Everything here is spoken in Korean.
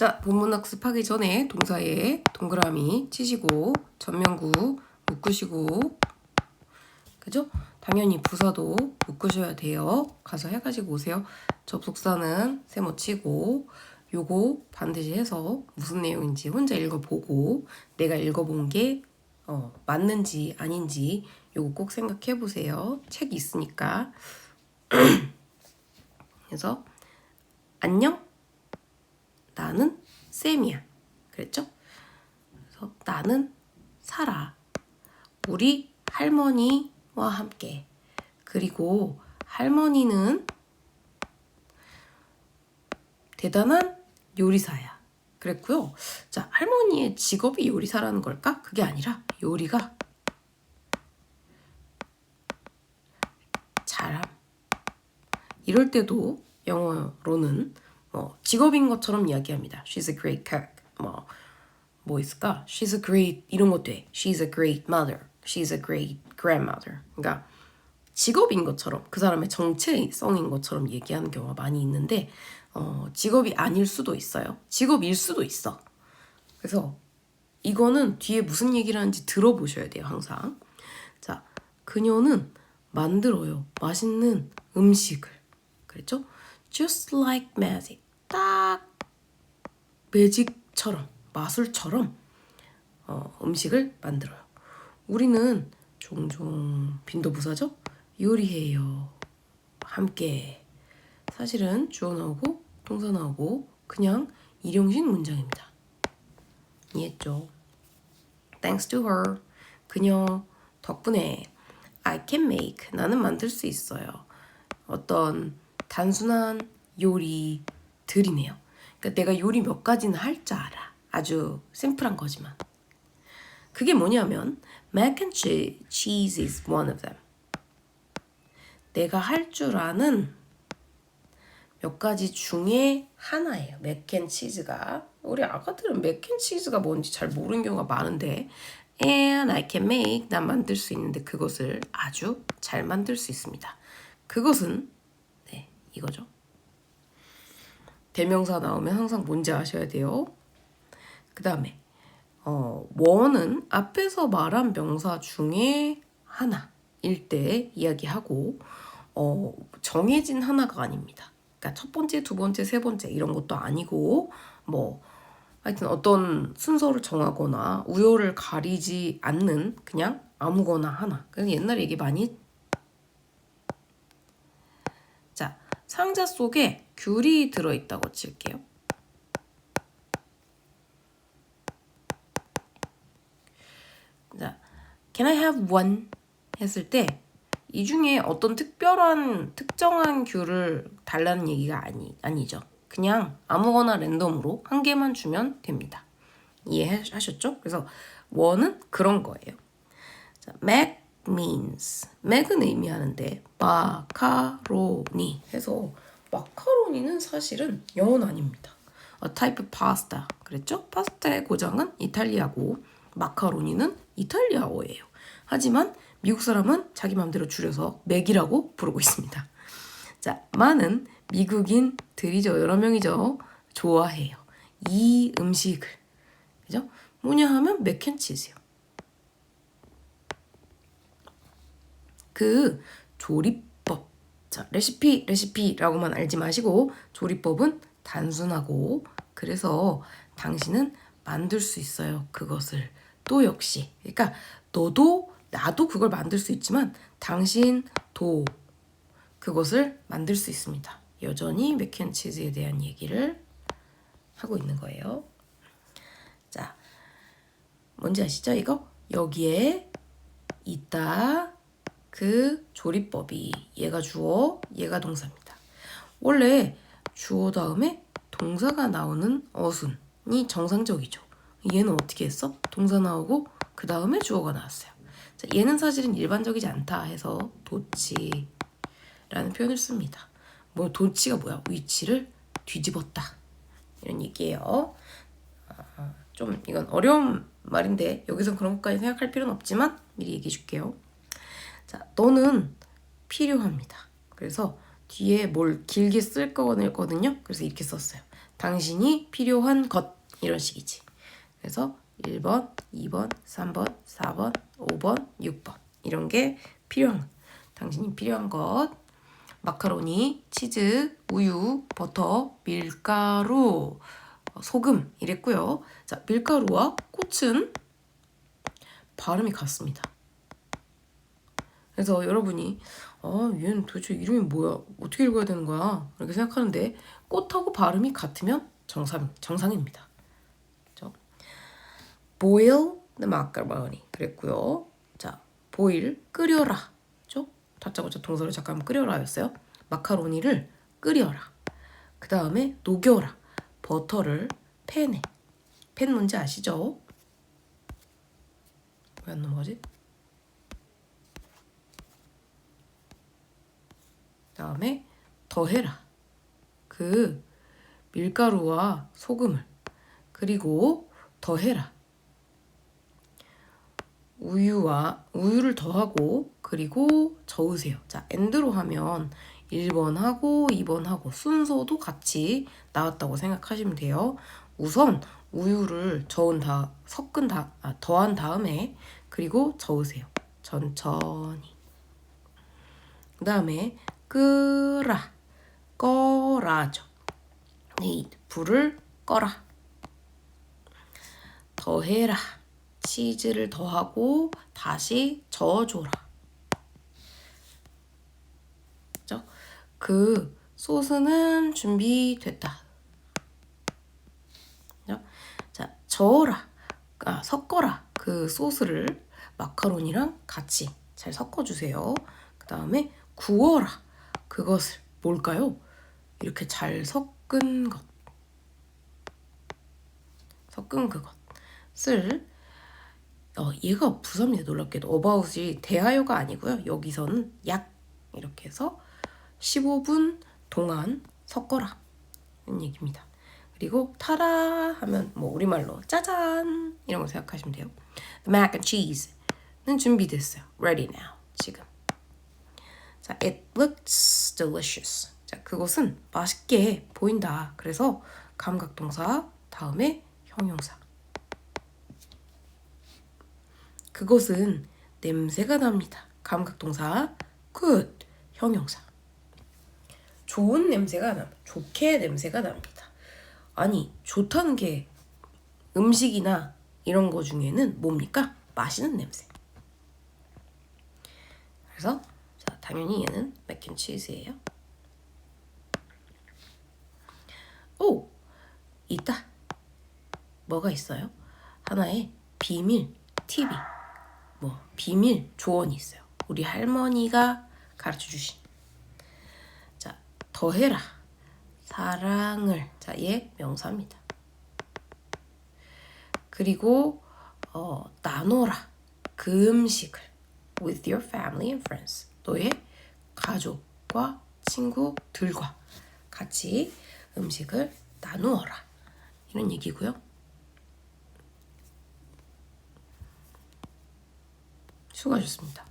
자, 본문 학습하기 전에 동사에 동그라미 치시고 전면구 묶으시고 그죠? 당연히 부사도 묶으셔야 돼요. 가서 해가지고 오세요. 접속사는 세모 치고 요거 반드시 해서 무슨 내용인지 혼자 읽어보고 내가 읽어본 게 어, 맞는지 아닌지 요거 꼭 생각해 보세요. 책 있으니까. 그래서 안녕. 나는 쌤이야. 그랬죠? 그래서 나는 살아. 우리 할머니와 함께. 그리고 할머니는 대단한 요리사야. 그랬고요. 자, 할머니의 직업이 요리사라는 걸까? 그게 아니라 요리가 잘함. 이럴 때도 영어로는 뭐 직업인 것처럼 이야기합니다. She's a great cook. 뭐, 뭐 있을까? She's a great 이런 것도 해. She's a great mother. She's a great grandmother. 그러니까 직업인 것처럼 그 사람의 정체성인 것처럼 얘기하는 경우가 많이 있는데 어, 직업이 아닐 수도 있어요. 직업일 수도 있어. 그래서 이거는 뒤에 무슨 얘기를 하는지 들어보셔야 돼요, 항상. 자, 그녀는 만들어요. 맛있는 음식을. 그랬죠? Just like magic. 딱 매직처럼, 마술처럼 어, 음식을 만들어요. 우리는 종종 빈도부사죠? 요리해요. 함께. 사실은 주어 나오고 동사 나오고 그냥 일용식 문장입니다. 이해했죠? Thanks to her. 그녀 덕분에 I can make. 나는 만들 수 있어요. 어떤 단순한 요리들이네요. 그러니까 내가 요리 몇 가지는 할 줄 알아. 아주 심플한 거지만. 그게 뭐냐면 mac and cheese is one of them. 내가 할 줄 아는 몇 가지 중에 하나예요. 맥앤치즈가. 우리 아가들은 맥앤치즈가 뭔지 잘 모르는 경우가 많은데 and I can make 난 만들 수 있는데 그것을 아주 잘 만들 수 있습니다. 그것은 네, 이거죠. 대명사 나오면 항상 뭔지 아셔야 돼요. 그 다음에 어, 원은 앞에서 말한 명사 중에 하나일 때 이야기하고 어, 정해진 하나가 아닙니다. 그러니까 첫 번째, 두 번째, 세 번째 이런 것도 아니고 뭐 하여튼 어떤 순서를 정하거나 우열을 가리지 않는 그냥 아무거나 하나. 그냥 옛날에 얘기 많이 자 상자 속에 귤이 들어있다고 칠게요. 자, can I have one 했을 때 이 중에 어떤 특별한 특정한 귤을 달라는 얘기가 아니 아니죠. 그냥 아무거나 랜덤으로 한 개만 주면 됩니다. 이해하셨죠? 그래서 원은 그런 거예요. 자, mac means mac은 의미하는데 마카로니 해서 마카로니는 사실은 영어는 아닙니다. A type of pasta 그랬죠? 파스타의 고장은 이탈리아고 마카로니는 이탈리아어예요. 하지만 미국 사람은 자기 마음대로 줄여서 맥이라고 부르고 있습니다. 자, 많은 미국인들이죠. 여러 명이죠. 좋아해요. 이 음식을. 그죠? 뭐냐 하면 맥앤치즈요. 그 조리법. 자, 레시피, 레시피라고만 알지 마시고 조리법은 단순하고 그래서 당신은 만들 수 있어요. 그것을. 또 역시. 그러니까 너도 나도 그걸 만들 수 있지만 당신 도 그것을 만들 수 있습니다. 여전히 맥앤치즈에 대한 얘기를 하고 있는 거예요. 자, 뭔지 아시죠? 이거 여기에 있다 그 조리법이 얘가 주어, 얘가 동사입니다. 원래 주어 다음에 동사가 나오는 어순이 정상적이죠. 얘는 어떻게 했어? 동사 나오고 그 다음에 주어가 나왔어요. 자, 얘는 사실은 일반적이지 않다 해서 도치라는 표현을 씁니다. 뭐 도치가 뭐야? 위치를 뒤집었다 이런 얘기예요. 아, 좀 이건 어려운 말인데 여기서 그런 것까지 생각할 필요는 없지만 미리 얘기해 줄게요. 자, 너는 필요합니다. 그래서 뒤에 뭘 길게 쓸 거거든요. 그래서 이렇게 썼어요. 당신이 필요한 것 이런 식이지. 그래서 1번, 2번, 3번, 4번, 5번, 6번 이런 게 필요한 당신이 필요한 것 마카로니, 치즈, 우유, 버터, 밀가루, 어, 소금 이랬고요. 자, 밀가루와 꽃은 발음이 같습니다. 그래서 여러분이 아, 얘는 도대체 이름이 뭐야? 어떻게 읽어야 되는 거야? 이렇게 생각하는데 꽃하고 발음이 같으면 정상 정상입니다. 그렇죠? boil the macaroni 그랬고요. 자, boil 끓여라. 그죠? 다짜고짜 동사로 잠깐 끓여라였어요. 마카로니를 끓여라. 그 다음에 녹여라. 버터를 팬에. 팬 뭔지 아시죠? 왜 안 넘어가지? 다음에 더해라. 그 밀가루와 소금을 그리고 더해라. 우유와 우유를 더하고 그리고 저으세요. 자, 엔드로 하면 1번 하고 2번 하고 순서도 같이 나왔다고 생각하시면 돼요. 우선 우유를 저은 다 섞은 다 아, 더한 다음에 그리고 저으세요. 천천히. 그다음에 끄라 꺼라죠. need 불을 꺼라. 더해라. 치즈를 더하고 다시 저어줘라. 그죠? 그 소스는 준비됐다. 자, 저어라. 아, 섞어라. 그 소스를 마카로니랑 같이 잘 섞어주세요. 그 다음에 구워라. 그것을 뭘까요? 이렇게 잘 섞은 것. 섞은 그것을 어, 얘가 부사입니다. 놀랍게도 about이 대하여가 아니고요. 여기서는 약 이렇게 해서 15분 동안 섞어라 이런 얘기입니다. 그리고 타라 하면 뭐 우리말로 짜잔 이런 거 생각하시면 돼요. The mac and cheese는 준비됐어요. Ready now. 지금. 자, it looks delicious. 자, 그것은 맛있게 보인다. 그래서 감각동사 다음에 형용사. 그것은 냄새가 납니다. 감각동사 good 형용사. 좋은 냄새가 납니다. 좋게 냄새가 납니다. 아니 좋다는 게 음식이나 이런 거 중에는 뭡니까? 맛있는 냄새. 그래서 자 당연히 얘는 맥앤치즈예요. 오 있다. 뭐가 있어요? 하나의 비밀 팁이 뭐 비밀 조언이 있어요. 우리 할머니가 가르쳐 주신. 자, 더해라. 사랑을. 자, 얘 명사입니다. 그리고 어, 나눠라. 그 음식을 with your family and friends. 너의 가족과 친구들과 같이 음식을 나누어라. 이런 얘기고요. 수고하셨습니다.